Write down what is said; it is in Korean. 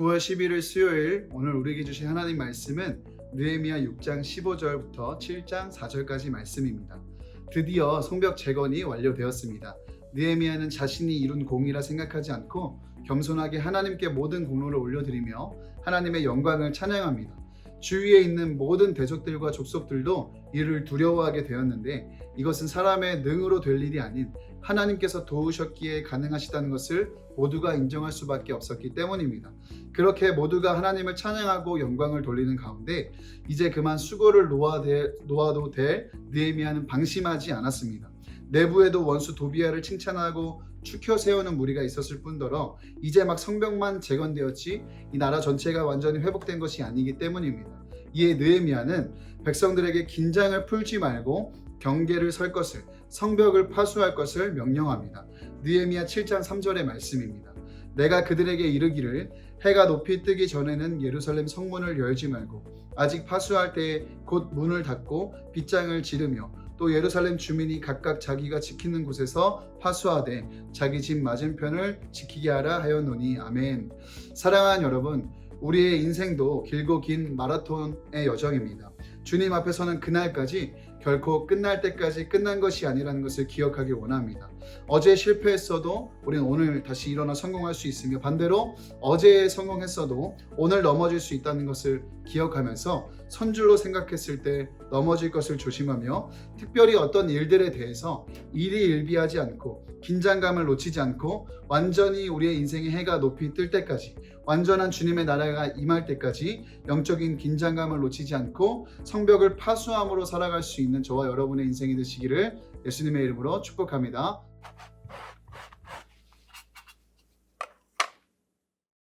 9월 11일 수요일 오늘 우리에게 주신 하나님 말씀은 느헤미야 6장 15절부터 7장 4절까지 말씀입니다. 드디어 성벽 재건이 완료되었습니다. 느헤미야는 자신이 이룬 공이라 생각하지 않고 겸손하게 하나님께 모든 공로를 올려드리며 하나님의 영광을 찬양합니다. 주위에 있는 모든 대족들과 족속들도 이를 두려워하게 되었는데 이것은 사람의 능으로 될 일이 아닌 하나님께서 도우셨기에 가능하시다는 것을 모두가 인정할 수밖에 없었기 때문입니다. 그렇게 모두가 하나님을 찬양하고 영광을 돌리는 가운데 이제 그만 수고를 놓아도 될 느헤미야는 방심하지 않았습니다. 내부에도 원수 도비아를 칭찬하고 추켜 세우는 무리가 있었을 뿐더러 이제 막 성벽만 재건되었지 이 나라 전체가 완전히 회복된 것이 아니기 때문입니다. 이에 느헤미야는 백성들에게 긴장을 풀지 말고 경계를 설 것을 성벽을 파수할 것을 명령합니다. 느헤미야 7장 3절의 말씀입니다. 내가 그들에게 이르기를 해가 높이 뜨기 전에는 예루살렘 성문을 열지 말고 아직 파수할 때에 곧 문을 닫고 빗장을 지르며 또 예루살렘 주민이 각각 자기가 지키는 곳에서 파수하되 자기 집 맞은편을 지키게 하라 하였노니 아멘. 사랑하는 여러분, 우리의 인생도 길고 긴 마라톤의 여정입니다. 주님 앞에 서는 그날까지 결코 끝날 때까지 끝난 것이 아니라는 것을 기억하기 원합니다. 어제 실패했어도 우리는 오늘 다시 일어나 성공할 수 있으며 반대로 어제 성공했어도 오늘 넘어질 수 있다는 것을 기억하면서 선줄로 생각했을 때 넘어질 것을 조심하며 특별히 어떤 일들에 대해서 일희일비하지 않고 긴장감을 놓치지 않고 완전히 우리의 인생의 해가 높이 뜰 때까지 완전한 주님의 나라가 임할 때까지 영적인 긴장감을 놓치지 않고 성벽을 파수함으로 살아갈 수 있는 저와 여러분의 인생이 되시기를 예수님의 이름으로 축복합니다.